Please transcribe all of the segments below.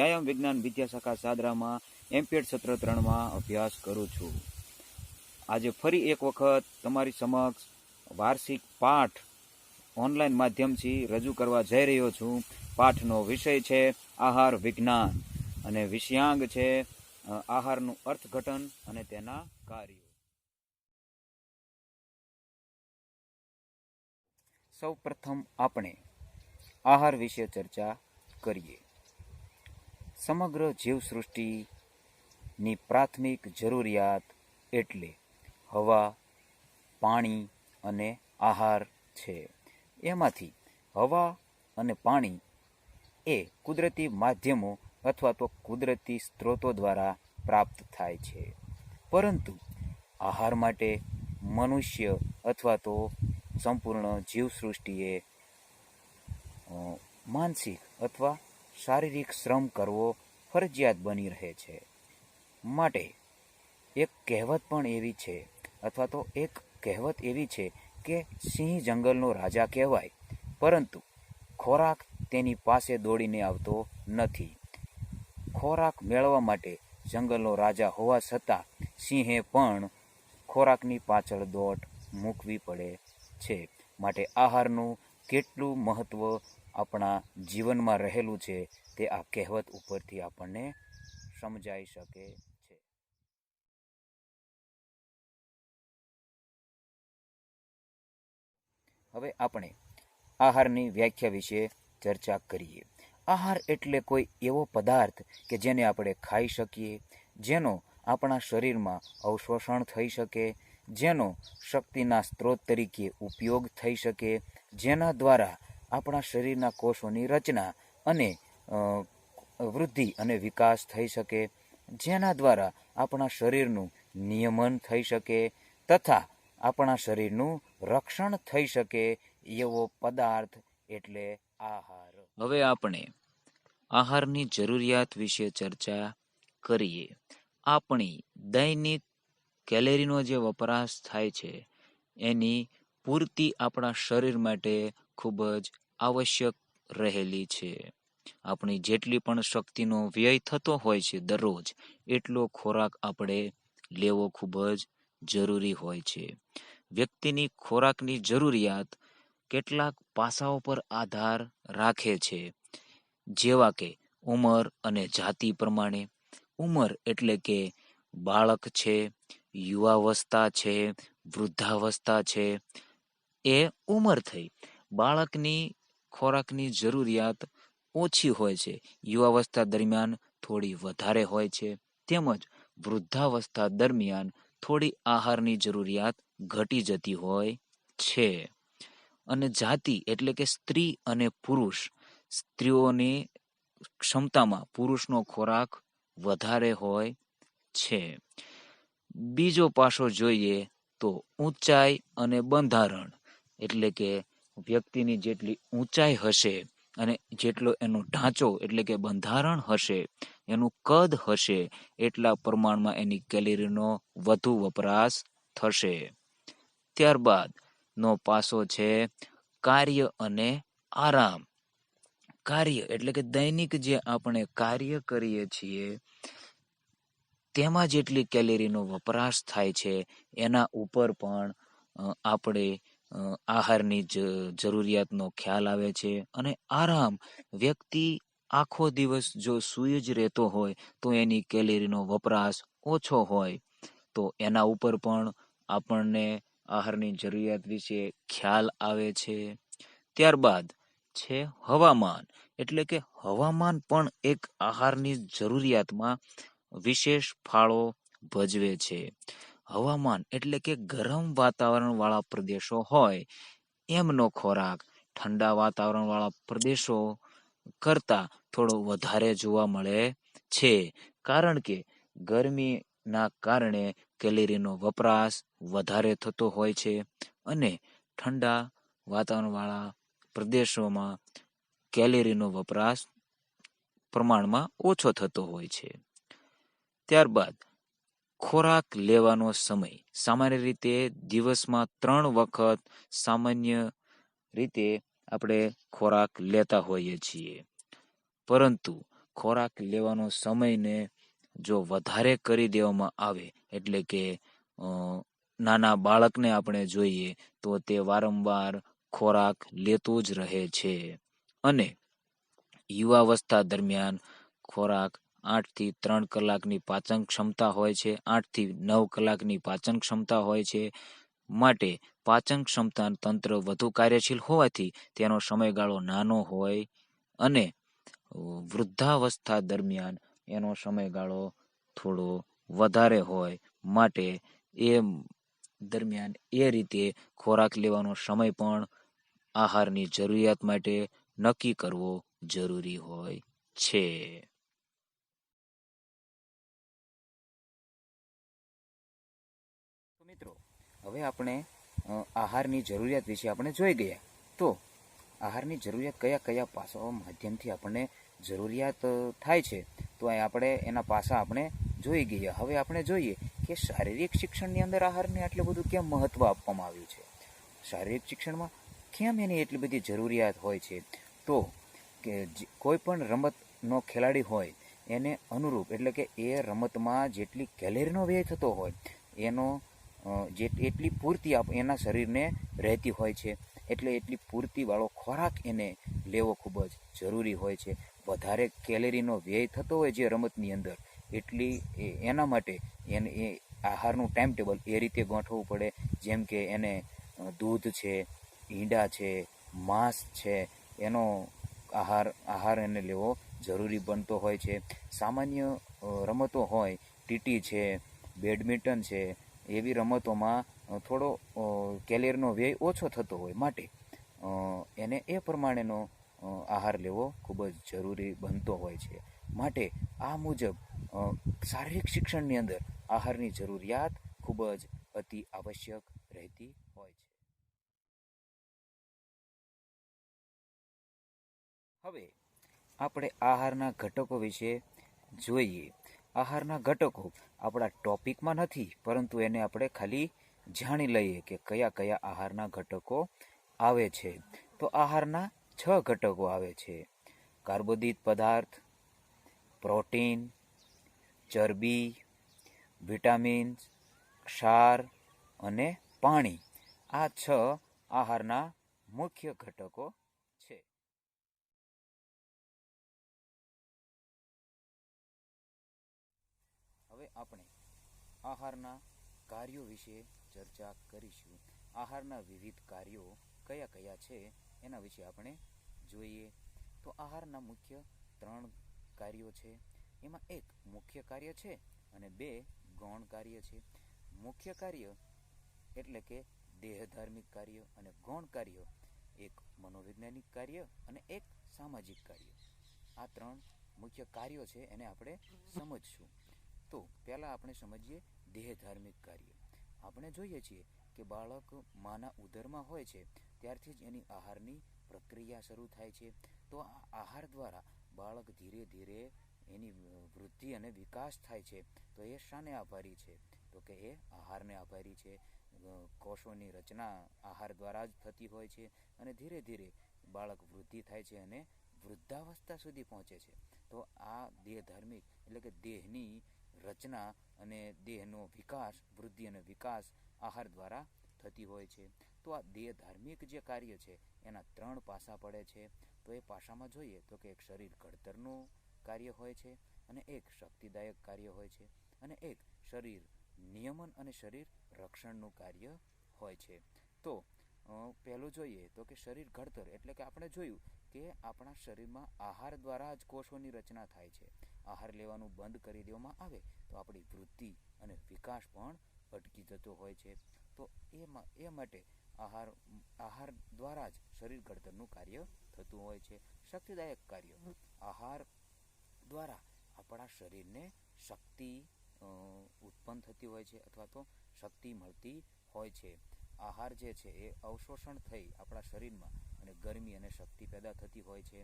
વ્યાયામ, વિજ્ઞાન, વિદ્યાશાખા સાદરામાં એમપીએડ સત્ર ત્રણમાં અભ્યાસ કરું છું. આજે ફરી એક વખત તમારી સમક્ષ વાર્ષિક પાઠ ઓનલાઈન માધ્યમથી રજૂ કરવા જઈ રહ્યો છું. પાઠનો વિષય છે આહાર વિજ્ઞાન અને વિષયાંગ છે આહારનું અર્થઘટન અને તેના કાર્યો. સૌ પ્રથમ આપણે આહાર વિશે ચર્ચા કરીએ. સમગ્ર જીવસૃષ્ટિની પ્રાથમિક જરૂરિયાત એટલે હવા, પાણી અને આહાર છે. એમાંથી હવા અને પાણી એ કુદરતી માધ્યમો અથવા તો કુદરતી સ્ત્રોતો દ્વારા પ્રાપ્ત થાય છે. પરંતુ આહાર માટે મનુષ્ય અથવા તો સંપૂર્ણ જીવસૃષ્ટિએ માનસિક અથવા શારીરિક શ્રમ કરવો ફરજિયાત બની રહે છે. માટે એક કહેવત પણ એવી છે, અથવા તો એક કહેવત એવી છે કે સિંહ જંગલનો રાજા કહેવાય, પરંતુ ખોરાક તેની પાસે દોડીને આવતો નથી. ખોરાક મેળવવા માટે જંગલનો રાજા હોવા છતાં સિંહે પણ ખોરાકની પાછળ દોટ મૂકવી પડે છે. માટે આહારનું કેટલું મહત્વ આપણા જીવનમાં રહેલું છે તે આ કહેવત ઉપરથી આપણને સમજાઈ શકે છે. હવે આપણે આહારની વ્યાખ્યા વિશે ચર્ચા કરીએ. આહાર એટલે કોઈ એવો પદાર્થ કે જેને આપણે ખાઈ શકીએ, જેનો આપણા શરીરમાં અવશોષણ થઈ શકે, જેનો શક્તિના સ્ત્રોત તરીકે ઉપયોગ થઈ શકે, જેના દ્વારા આપણા શરીરના કોષોની રચના અને વૃદ્ધિ અને વિકાસ થઈ શકે, જેના દ્વારા આપણા શરીરનું નિયમન થઈ શકે તથા આપણા શરીરનું રક્ષણ થઈ શકે એવો પદાર્થ એટલે આહાર. હવે આપણે આહારની જરૂરિયાત વિશે ચર્ચા કરીએ. આપણી દૈનિક કેલેરીનો જે વપરાશ થાય છે, એની પૂર્તિ આપણા શરીર માટે ખૂબ જ આવશ્યક રહેલી છે. આપણી જેટલી પણ શક્તિનો વ્યય થતો હોય છે દરરોજ, એટલો ખોરાક આપણે લેવો ખૂબ જ જરૂરી હોય છે. વ્યક્તિની ખોરાકની જરૂરિયાત કેટલાક પાસાઓ પર આધાર રાખે છે. જેવા કે ઉંમર અને જાતિ પ્રમાણે. ઉંમર એટલે કે બાળક છે, યુવાવસ્થા છે, વૃદ્ધાવસ્થા છે. એ ઉંમર થઈ બાળકની ખોરાકની જરૂરિયાત ઓછી હોય છે. યુવાવસ્થા દરમિયાન થોડી વધારે હોય છે. તેમજ વૃદ્ધાવસ્થા દરમિયાન થોડી આહારની જરૂરિયાત ઘટી જતી હોય છે. અને જાતિ એટલે કે સ્ત્રી અને પુરુષ, સ્ત્રીઓની ક્ષમતામાં પુરુષનો ખોરાક વધારે હોય છે. બીજો પાસો જોઈએ તો ઊંચાઈ અને બંધારણ એટલે કે વ્યક્તિની જેટલી ઊંચાઈ હશે અને જેટલો એનો ઢાંચો એટલે કે બંધારણ હશે, એનું કદ હશે, એટલા પ્રમાણમાં એની કેલેરીનો વધુ વપરાશ થશે. ત્યારબાદ નો પાસો છે કાર્ય અને આરામ. કાર્ય એટલે કે દૈનિક જે આપણે કાર્ય કરીએ છીએ, તેમાં જેટલી કેલેરીનો વપરાશ થાય છે, એના ઉપર પણ આપણે આહારની જરૂરિયાતનો ખ્યાલ આવે છે અને આરામ વ્યક્તિ આખો દિવસ જો સૂઈ જ રહેતો હોય તો એની કેલેરીનો વપરાશ ઓછો હોય. તો એના ઉપર પણ આપણને આહારની જરૂરિયાત વિશે ખ્યાલ આવે છે. ત્યારબાદ છે હવામાન. એટલે કે હવામાન પણ એક આહારની જરૂરિયાતમાં વિશેષ ફાળો ભજવે છે. હવામાન એટલે કે ગરમ વાતાવરણ વાળા પ્રદેશો હોય, એમનો ખોરાક ઠંડા વાતાવરણ વાળા પ્રદેશો કરતા થોડો વધારે જોવા મળે છે. કારણ કે ગરમીના કારણે કેલેરીનો વપરાશ વધારે થતો હોય છે અને ઠંડા વાતાવરણવાળા પ્રદેશોમાં કેલેરીનો વપરાશ પ્રમાણમાં ઓછો થતો હોય છે. ત્યારબાદ ખોરાક લેવાનો સમય. સામાન્ય રીતે દિવસમાં ત્રણ વખત સામાન્ય રીતે આપણે ખોરાક લેતા હોઈએ છીએ. પરંતુ ખોરાક લેવાનો સમયને જો વધારે કરી દેવામાં આવે, એટલે કે નાના બાળકને આપણે જોઈએ, તો તે વારંવાર ખોરાક લેતું જ રહે છે. અને યુવાવસ્થા દરમિયાન ખોરાક આઠથી ત્રણ કલાકની પાચન ક્ષમતા હોય છે, આઠથી નવ કલાકની પાચન ક્ષમતા હોય છે. માટે પાચન ક્ષમતા તંત્ર વધુ કાર્યશીલ હોવાથી તેનો સમયગાળો નાનો હોય અને વૃદ્ધાવસ્થા દરમિયાન એનો સમયગાળો થોડો વધારે હોય. માટે એ દરમિયાન એ રીતે ખોરાક લેવાનો સમય પણ આહારની જરૂરિયાત માટે નક્કી કરવો જરૂરી હોય છે. હવે આપણે આહારની જરૂરિયાત વિશે આપણે જોઈ ગયા. તો, આહારની જરૂરિયાત કયા કયા પાસાઓ માધ્યમથી આપણને જરૂરિયાત થાય છે? તો આપણે એના પાસા આપણે જોઈ ગયા. હવે આપણે જોઈએ કે શારીરિક શિક્ષણની અંદર આહારને આટલું બધું કેમ મહત્ત્વ આપવામાં આવ્યું છે? શારીરિક શિક્ષણમાં કેમ એની એટલી બધી જરૂરિયાત હોય છે? તો, કે કોઈ પણ રમતનો ખેલાડી હોય, એને અનુરૂપ, એટલે કે એ રમતમાં જેટલી કેલેરીનો વ્યય થતો હોય, એનો જે એટલી પૂર્તિ એના શરીરને રહેતી હોય છે. એટલે એટલી પૂર્તિવાળો ખોરાક એને લેવો ખૂબ જ જરૂરી હોય છે. વધારે કેલેરીનો વ્યય થતો હોય જે રમતની અંદર, એટલી એના માટે એને એ આહારનું ટાઈમ ટેબલ એ રીતે ગોઠવવું પડે. જેમ કે એને દૂધ છે, ઈંડા છે, માંસ છે, એનો આહાર આહાર એને લેવો જરૂરી બનતો હોય છે. સામાન્ય રમતો હોય, ટીટી છે, બેડમિન્ટન છે એવી રમતોમાં થોડો કેલેરીનો વ્યય ઓછો થતો હોય માટે એને એ પ્રમાણેનો આહાર લેવો ખૂબ જ જરૂરી બનતો હોય છે. માટે આ મુજબ શારીરિક શિક્ષણની અંદર આહારની જરૂરિયાત ખૂબ જ અતિ આવશ્યક રહેતી હોય છે. હવે, આપણે આહારના ઘટકો વિશે જોઈએ. આહારના ઘટકો આપણા ટોપિકમાં નથી, પરંતુ એને આપણે ખાલી જાણી લઈએ કે કયા કયા આહારના ઘટકો આવે છે. તો આહારના છ ઘટકો આવે છે. કાર્બોદિત પદાર્થ, પ્રોટીન, ચરબી, વિટામિન્સ, ક્ષાર અને પાણી. આ છ આહારના મુખ્ય ઘટકો આપણે આહારના કાર્યો વિશે ચર્ચા કરીશું. આહારના વિવિધ કાર્યો કયા કયા છે એના વિશે આપણે જોઈએ. તો આહારના મુખ્ય ત્રણ કાર્યો છે. એમાં એક મુખ્ય કાર્ય છે અને બે ગૌણ કાર્ય છે. મુખ્ય કાર્ય એટલે કે દેહધાર્મિક કાર્ય અને ગૌણ કાર્ય. એક મનોવૈજ્ઞાનિક કાર્ય અને એક સામાજિક કાર્ય. આ ત્રણ મુખ્ય કાર્યો છે એને આપણે સમજશું. તો પહેલાં આપણે સમજીએ દેહ ધાર્મિક કાર્ય. આપણે જોઈએ છીએ કે બાળક માના ઉદરમાં હોય છે, ત્યારથી જ એની આહારની પ્રક્રિયા શરૂ થાય છે. તો આ આહાર દ્વારા બાળક ધીરે ધીરે એની વૃદ્ધિ અને વિકાસ થાય છે. તો એ શાને આભારી છે? તો કે એ આહારને આભારી છે. કોષોની રચના આહાર દ્વારા જ થતી હોય છે અને ધીરે ધીરે બાળક વૃદ્ધિ થાય છે અને વૃદ્ધાવસ્થા સુધી પહોંચે છે. તો આ દેહ ધાર્મિક એટલે કે દેહની રચના અને દેહનો વિકાસ, વૃદ્ધિ અને વિકાસ આહાર દ્વારા થતી હોય છે. તો આ દેહ ધાર્મિક જે કાર્ય છે, એના ત્રણ પાસા પડે છે. તો એ પાસામાં જોઈએ તો કે એક શરીર ઘડતરનું કાર્ય હોય છે અને એક શક્તિદાયક કાર્ય હોય છે અને એક શરીર નિયમન અને શરીર રક્ષણનું કાર્ય હોય છે. તો પહેલું જોઈએ તો કે શરીર ઘડતર એટલે કે આપણે જોયું કે આપણા શરીરમાં આહાર દ્વારા જ કોષોની રચના થાય છે. આહાર લેવાનું બંધ કરી દેવામાં આવે તો આપણી વૃદ્ધિ અને વિકાસ પણ અટકી જતો હોય છે. તો એમાં એ માટે આહાર આહાર દ્વારા જ શરીર ઘડતરનું કાર્ય થતું હોય છે. શક્તિદાયક કાર્ય. આહાર દ્વારા આપણા શરીરને શક્તિ ઉત્પન્ન થતી હોય છે અથવા તો શક્તિ મળતી હોય છે. આહાર જે છે એ અવશોષણ થઈ આપણા શરીરમાં અને ગરમી અને શક્તિ પેદા થતી હોય છે.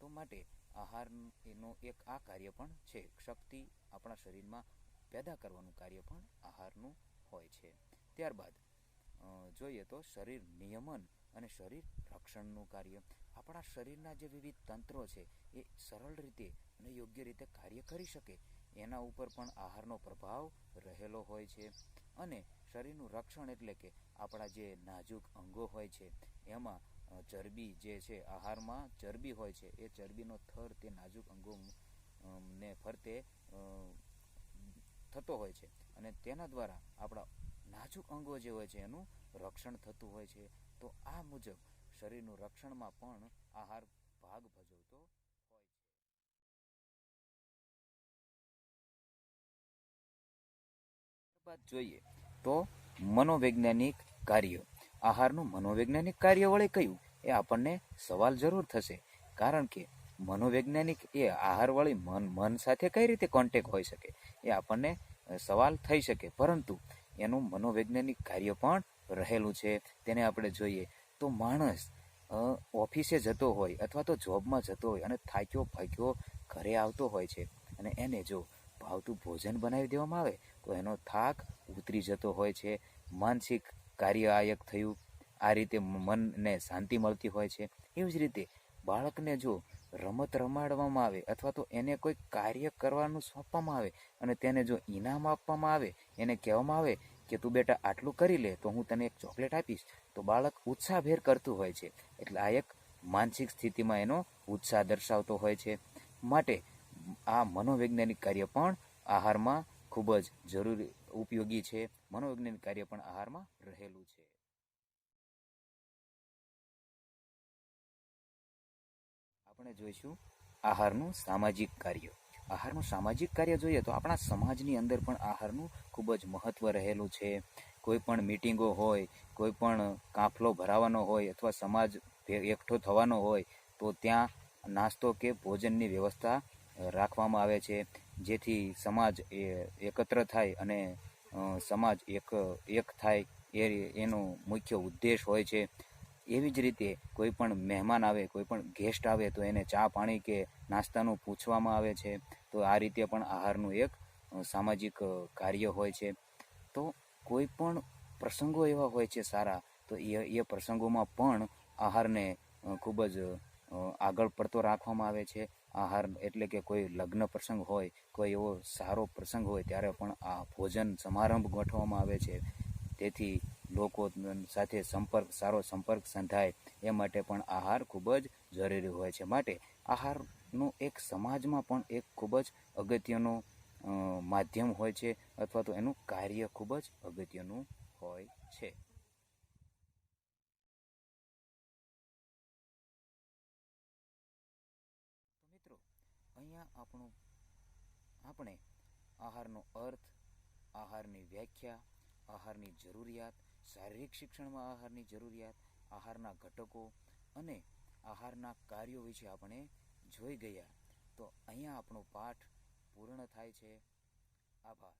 તો માટે આહાર એનો એક આ કાર્ય પણ છે. શક્તિ આપણા શરીરમાં પેદા કરવાનું કાર્ય પણ આહારનું હોય છે. ત્યારબાદ જોઈએ તો શરીર નિયમન અને શરીર રક્ષણનું કાર્ય. આપણા શરીરના જે વિવિધ તંત્રો છે, એ સરળ રીતે અને યોગ્ય રીતે કાર્ય કરી શકે. એના ઉપર પણ આહારનો પ્રભાવ રહેલો હોય છે. અને શરીરનું રક્ષણ એટલે કે આપણા જે નાજુક અંગો હોય છે, એમાં ચરબી જે છે, આહારમાં ચરબી હોય છે, એ ચરબીનો થર તે નાજુક અંગો ને ફરતે થતો હોય છે. અને તેના દ્વારા આપણા નાજુક અંગો જે હોય છે, એનું રક્ષણ થતું હોય છે. તો આ મુજબ શરીરનું રક્ષણમાં પણ આહાર ભાગ ભજવતો હોય છે. જોઈએ તો મનોવૈજ્ઞાનિક કાર્ય. આહારનું મનોવૈજ્ઞાનિક કાર્ય વળે કયું એ આપણને સવાલ જરૂર થશે. કારણ કે મનોવૈજ્ઞાનિક એ આહાર વળી મન મન સાથે કઈ રીતે કોન્ટેક હોઈ શકે એ આપણને સવાલ થઈ શકે. પરંતુ એનું મનોવૈજ્ઞાનિક કાર્ય પણ રહેલું છે. તેને આપણે જોઈએ તો માણસ ઓફિસે જતો હોય અથવા તો જોબમાં જતો હોય અને થાક્યો ભાગ્યો ઘરે આવતો હોય છે અને એને જો ભાવતું ભોજન બનાવી દેવામાં આવે તો એનો થાક ઉતરી જતો હોય છે. માનસિક કાર્ય આ એક થયું. આ રીતે મનને શાંતિ મળતી હોય છે. એવી જ રીતે બાળકને જો રમત રમાડવામાં આવે અથવા તો એને કોઈ કાર્ય કરવાનું સોંપવામાં આવે અને તેને જો ઇનામ આપવામાં આવે, એને કહેવામાં આવે કે, તું બેટા આટલું કરી લે તો હું તને એક ચોકલેટ આપીશ. તો બાળક ઉત્સાહભેર કરતું હોય છે. એટલે આ એક માનસિક સ્થિતિમાં એનો ઉત્સાહ દર્શાવતો હોય છે. માટે આ મનોવૈજ્ઞાનિક કાર્ય પણ આહારમાં ખૂબ જ જરૂરી ઉપયોગી છે. મનોવૈજ્ઞાનિક કાર્ય પણ આહારમાં રહેલું છે. આપણે જોઈશું આહારનું સામાજિક કાર્ય. આહારનું સામાજિક કાર્ય જોઈએ તો આપણા સમાજની અંદર પણ આહારનું ખૂબ જ મહત્વ રહેલું છે. કોઈ પણ મિટિંગો હોય, કોઈ પણ કાફલો ભરાવાનો હોય અથવા સમાજ એકઠો થવાનો હોય તો ત્યાં નાસ્તો કે ભોજનની વ્યવસ્થા રાખવામાં આવે છે. જેથી સમાજ એ એકત્ર થાય અને સમાજ એક એક થાય એ, એનો મુખ્ય ઉદ્દેશ હોય છે. એવી જ રીતે કોઈ પણ મહેમાન આવે, કોઈ પણ ગેસ્ટ આવે તો એને ચા પાણી કે નાસ્તાનું પૂછવામાં આવે છે. તો આ રીતે પણ આહારનું એક સામાજિક કાર્ય હોય છે. તો કોઈ પણ પ્રસંગો એવા હોય છે સારા, તો એ એ પ્રસંગોમાં પણ આહારને ખૂબ જ આગળ પડતો રાખવામાં આવે છે. આહાર એટલે કે કોઈ લગ્ન પ્રસંગ હોય, કોઈ એવો સારો પ્રસંગ હોય, ત્યારે પણ આ ભોજન સમારંભ ગોઠવવામાં આવે છે. તેથી લોકો સાથે સંપર્ક, સારો સંપર્ક સંધાય, એ માટે પણ આહાર ખૂબ જ જરૂરી હોય છે. માટે આહારનું એક સમાજમાં પણ એક ખૂબ જ અગત્યનું માધ્યમ હોય છે, અથવા તો એનું કાર્ય ખૂબ જ અગત્યનું હોય છે. અહીંયા આપણું, આપણે આહારનો અર્થ, આહારની વ્યાખ્યા, આહારની જરૂરિયાત, શારીરિક શિક્ષણમાં આહારની જરૂરિયાત, આહારના ઘટકો અને આહારના કાર્યો વિશે આપણે જોઈ ગયા. તો અહીંયા આપણો પાઠ પૂર્ણ થાય છે. આભાર.